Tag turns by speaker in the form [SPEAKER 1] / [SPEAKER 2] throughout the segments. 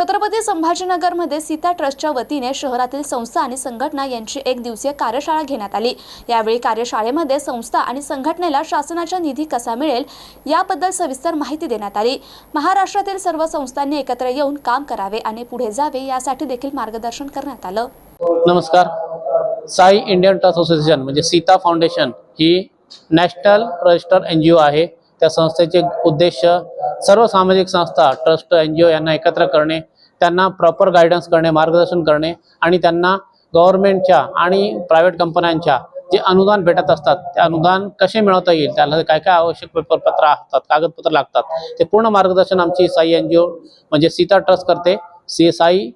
[SPEAKER 1] छत्रपती संभाजीनगरमध्ये सीता ट्रस्टच्या वतीने शहरातील संस्था आणि संघटना यांची एक दिवसीय कार्यशाळा घेण्यात आली. यावेळी कार्यशाळेमध्ये संस्था आणि संघटनेला शासनाचा निधी कसा मिळेल याबद्दल सविस्तर माहिती देण्यात आली. महाराष्ट्रातील सर्व संस्थांनी एकत्र येऊन काम करावे आणि पुढे जावे यासाठी देखील मार्गदर्शन करण्यात आलं.
[SPEAKER 2] नमस्कार. साई इंडियन ट्रस्ट असोसिएशन म्हणजे सीता फाउंडेशन ही national register N G O आहे. त्या संस्थेचे उद्देश सर्व सामाजिक संस्था ट्रस्ट एन जी ओ यांना एकत्र करणे त्यांना प्रॉपर गायडन्स करणे मार्गदर्शन करणे आणि त्यांना गव्हर्नमेंटच्या आणि प्रायव्हेट कंपन्यांच्या जे अनुदान भेटत असतात ते अनुदान कसे मिळवता येईल त्याला काय काय आवश्यक पेपरपत्र असतात कागदपत्र लागतात ते पूर्ण मार्गदर्शन आमची साई एन जी ओ म्हणजे सीता ट्रस्ट करते. C Sai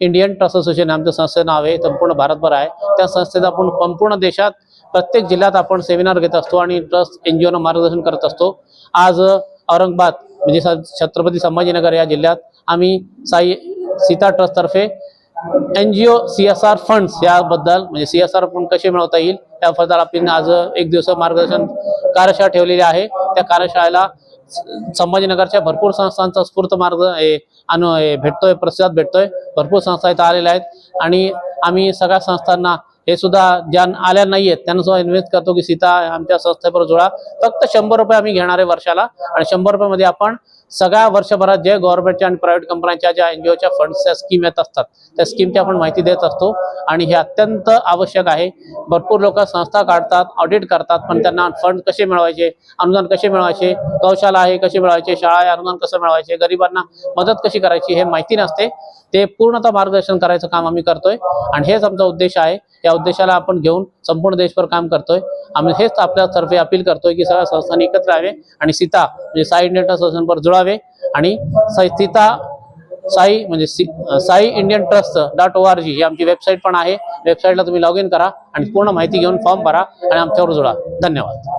[SPEAKER 2] Indian trust association आमच्या संस्थेचं नाव आहे संपूर्ण भारतभर आहे. त्या संस्थेचा आपण संपूर्ण देशात प्रत्येक जिल्ह्यात आपण सेमिनार घेत असतो आणि ट्रस्ट एन जी ओनं मार्गदर्शन करत असतो. आज औरंगाबाद म्हणजे स- छत्रपती संभाजीनगर या जिल्ह्यात आम्ही Sai Sita ट्रस्टतर्फे N G O C S R funds याबद्दल म्हणजे सी एस आर फंड कसे मिळवता येईल त्याबद्दल आपण आज एक दिवस मार्गदर्शन कार्यशाळा ठेवलेली आहे. त्या कार्यशाळेला स- संभाजीनगरच्या भरपूर संस्थांचा स्फूर्त मार्ग हे अनु भेटतोय प्रतिसाद भेटतोय. भरपूर संस्था इथं आलेल्या आहेत. आणि आम्ही सगळ्या संस्थांना हे सुद्धा ज्या आल्या नाही आहेत त्यांना सुद्धा इन्व्हेस्ट करतो की सीता आमच्या संस्थेवर जुळा. फक्त शंभर रुपये आम्ही घेणार आहे वर्षाला आणि शंभर रुपयामध्ये आपण सगळ्या वर्षभरात जे गव्हर्नमेंटच्या आणि प्रायव्हेट कंपन्यांच्या ज्या एन जी ओच्या फंड्सच्या स्कीम येत असतात त्या स्कीमची आपण माहिती देत असतो आणि हे अत्यंत आवश्यक आहे. भरपूर लोक संस्था काढतात ऑडिट करतात पण त्यांना फंड कसे मिळवायचे अनुदान कसे मिळवायचे गौशाला आहे कसे मिळवायचे शाळा आहे अनुदान कसं मिळवायचे गरिबांना मदत कशी करायची हे माहिती नसते. ते पूर्णतः मार्गदर्शन करायचं काम आम्ही करतोय. आणि हेच आमचा उद्देश आहे. या उद्देशाला आपण घेऊन संपूर्ण देशभर काम करतोय. आम्ही हेच आपल्यातर्फे अपील करतोय की सगळ्या संस्थांनी एकत्र यावे आणि सीता म्हणजे साई इंडियन संस्थांवर जुळावे आणि साई- सीता साई म्हणजे C- Sai Indian trust dot O R G ही आमची वेबसाईट पण आहे. वेबसाईटला तुम्ही लॉग इन करा आणि पूर्ण माहिती घेऊन फॉर्म भरा आणि आमच्यावर जुळा. धन्यवाद.